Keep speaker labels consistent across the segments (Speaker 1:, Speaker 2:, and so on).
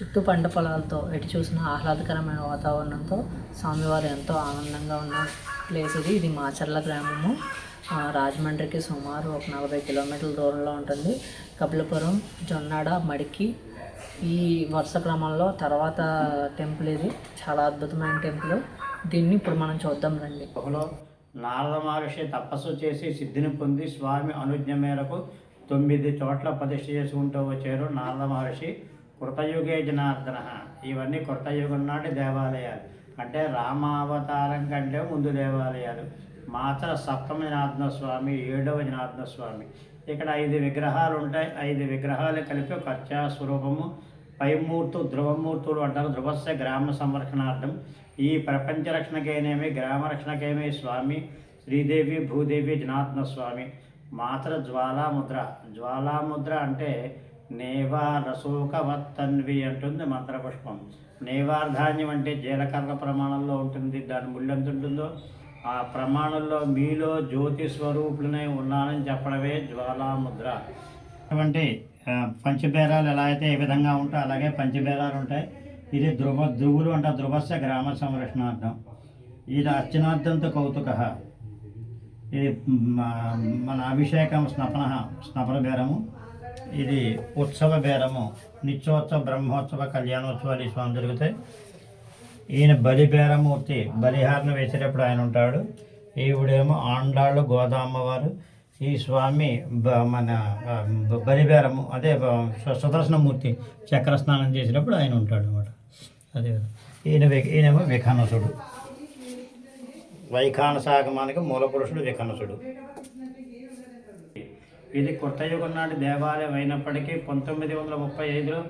Speaker 1: చుట్టూ పంట పొలాలతో ఎటు చూసిన ఆహ్లాదకరమైన వాతావరణంతో స్వామివారు ఎంతో ఆనందంగా ఉన్న ప్లేస్ ఇది. ఇది మాచర్ల గ్రామము. రాజమండ్రికి సుమారు ఒక నలభై కిలోమీటర్ల దూరంలో ఉంటుంది. కపిలపురం జొన్నాడ మడికి ఈ వరుస క్రమంలో తర్వాత టెంపుల్ ఇది. చాలా అద్భుతమైన టెంపుల్. దీన్ని ఇప్పుడు మనం చూద్దాం రండి.
Speaker 2: ఒకలో నారద మహర్షి తపస్సు చేసి సిద్ధిని పొంది స్వామి అనుజ్ఞ మేరకు తొమ్మిది చోట్ల ప్రతిష్ఠ చేసుకుంటూ వచ్చారు నారద మహర్షి. కృతయుగే జనార్దన. ఇవన్నీ కృతయుగం నాటి దేవాలయాలు. అంటే రామావతారం కంటే ముందు దేవాలయాలు. మాత్ర సప్తమ జనార్దన స్వామి ఏడవ జనార్దన స్వామి. ఇక్కడ ఐదు విగ్రహాలు ఉంటాయి. ఐదు విగ్రహాలు కలిపి ఒక అర్చా స్వరూపము పైమూర్తు ధ్రువమూర్తులు అంటారు. ధ్రువస్య గ్రామ సంరక్షణార్థం. ఈ ప్రపంచ రక్షణకైనేమి? గ్రామ రక్షణకైమే? స్వామి శ్రీదేవి భూదేవి జనార్దన స్వామి. మాత్ర జ్వాలాముద్ర. జ్వాలాముద్ర అంటే నేవారసోకవత్తన్వి అంటుంది మంత్రపుష్పం. నేవార్ధాన్యం అంటే జీలకర్ర ప్రమాణంలో ఉంటుంది. దాని ముళ్ళు ఎంత ఉంటుందో ఆ ప్రమాణంలో మీలో జ్యోతి స్వరూపులనే ఉన్నానని చెప్పడమే జ్వాలాముద్ర. అటువంటి పంచబేరాలు ఎలా అయితే ఏ విధంగా ఉంటాయో అలాగే పంచబేరాలు ఉంటాయి. ఇది ధ్రువ ధ్రువులు అంటే ధ్రువస్య గ్రామ సంరక్షణార్థం. ఇది అర్చనార్థంతో కౌతుక. ఇది మన అభిషేకం స్నపన స్నపన బేరము ఇది ఉత్సవ బేరము నిత్యోత్సవ బ్రహ్మోత్సవ కళ్యాణోత్సవాలు ఈ స్వామి జరుగుతాయి. ఈయన బలి బేరమూర్తి బలిహారణ వేసేటప్పుడు ఆయన ఉంటాడు. ఈవిడేమో ఆండాళ్ళు గోదామ్మవారు. ఈ స్వామి బ- మన బలిబేరము అదే సుదర్శనమూర్తి చక్ర స్నానం చేసినప్పుడు ఆయన ఉంటాడు అనమాట అదే ఈయన వి- ఈయనేమో విఖానసుడు వైఖాన సాగమానికి మూల పురుషుడు విఖానసుడు ఇది కొత్తయుగం నాటి దేవాలయం అయినప్పటికీ పంతొమ్మిది వందల ముప్పై ఐదులో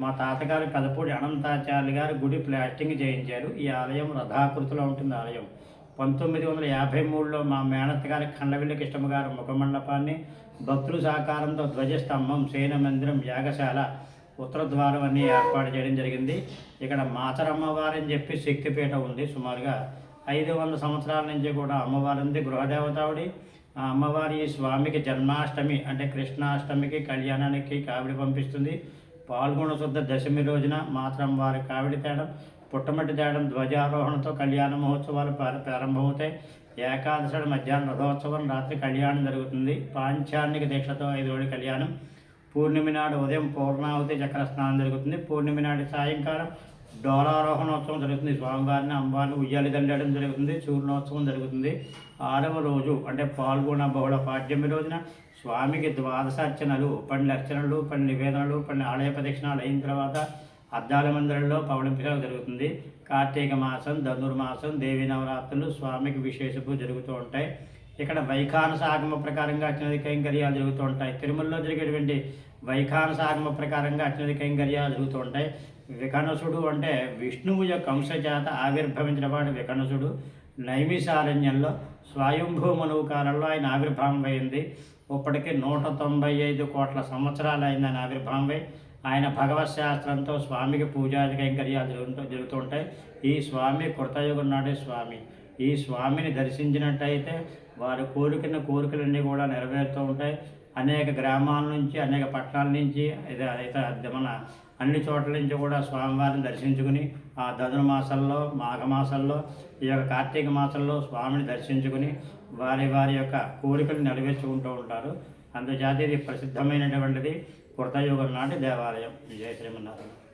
Speaker 2: మా తాతగారు పెదపూడి అనంతాచార్య గారు గుడి ప్లాస్టింగ్ చేయించారు. ఈ ఆలయం రథాకృతిలో ఉంటుంది ఆలయం. పంతొమ్మిది వందల యాభై మూడులో మా మేనత్ గారి ఖండవిల్లి కృష్ణమ్మ గారు ముఖమండపాన్ని భక్తులు సహకారంతో ధ్వజస్తంభం శయన మందిరం యాగశాల ఉత్తర ద్వారం అన్ని ఏర్పాటు చేయడం జరిగింది. ఇక్కడ మాతరమ్మవారు అని చెప్పి శక్తిపీఠ ఉంది. సుమారుగా ఐదు వందల సంవత్సరాల నుంచి కూడా అమ్మవారు ఉంది. గృహదేవతావిడి అమ్మవారి స్వామికి జన్మాష్టమి అంటే కృష్ణాష్టమికి కళ్యాణానికి కావిడి పంపిస్తుంది. పాల్గొన శుద్ధ దశమి రోజున మాత్రం వారి కావిడి తేడం పుట్టమట్టి తేడం ధ్వజారోహణతో కళ్యాణ మహోత్సవాలు ప్రారంభమవుతాయి. ఏకాదశి మధ్యాహ్నం రథోత్సవం రాత్రి కళ్యాణం జరుగుతుంది. పాంచాన్నిక దీక్షతో ఐదు రోజుల కళ్యాణం. పూర్ణిమ నాడు ఉదయం పూర్ణావతి చక్ర స్నానం జరుగుతుంది. పూర్ణిమ నాడు సాయంకాలం డోలారోహణోత్సవం జరుగుతుంది. స్వామివారిని అమ్మవారిని ఉయ్యాలి దండడం జరుగుతుంది. చూర్ణోత్సవం జరుగుతుంది. ఆరవ రోజు అంటే పాల్గొన బహుళ పాడ్యమి రోజున స్వామికి ద్వాదశ అర్చనలు పన్నెండు అర్చనలు పన్నెండు నివేదనలు పన్నెండు ఆలయ ప్రదక్షిణాలు అయిన తర్వాత అద్దాల మందిరంలో పవళింపుగా జరుగుతుంది. కార్తీక మాసం ధనుర్మాసం దేవి నవరాత్రులు స్వామికి విశేష పూజ జరుగుతూ ఉంటాయి. ఇక్కడ వైఖానస ఆగమ ప్రకారంగా అత్యధిక కైంకర్యాలు జరుగుతూ ఉంటాయి. తిరుమలలో జరిగేటువంటి వైఖానస ఆగమ ప్రకారంగా అత్యధిక కైంకర్యాలు జరుగుతూ ఉంటాయి. వికనసుడు అంటే విష్ణువు యొక్క అంశచేత ఆవిర్భవించిన వాడు వికనసుడు నైమిషారణ్యంలో స్వయంభూమనువు కాలంలో ఆయన ఆవిర్భావం అయింది ఇప్పటికీ నూట తొంభై ఐదు కోట్ల సంవత్సరాలు అయింది ఆయన ఆవిర్భావం. ఆయన భగవత్ శాస్త్రంతో స్వామికి పూజాది కైంకర్యాలు జరుగుతూ జరుగుతుంటాయి. ఈ స్వామి కృతయుగం నాడే స్వామి. ఈ స్వామిని దర్శించినట్టయితే వారు కోరుకున్న కోరికలన్నీ కూడా నెరవేరుతూ ఉంటాయి. అనేక గ్రామాల నుంచి అనేక పట్టణాల నుంచి ఇద- ఇతర మన అన్ని చోట్ల నుంచి కూడా స్వామివారిని దర్శించుకుని ఆ ధనుర్మాసంలో మాఘమాసంలో ఈ యొక్క కార్తీక మాసంలో స్వామిని దర్శించుకుని వారి వారి యొక్క కోరికలు నెరవేర్చుకుంటూ ఉంటారు. అందుచేత ఇది ప్రసిద్ధమైనటువంటిది కృతయుగం నాటి దేవాలయం. జయ శ్రీమన్నారాయణ.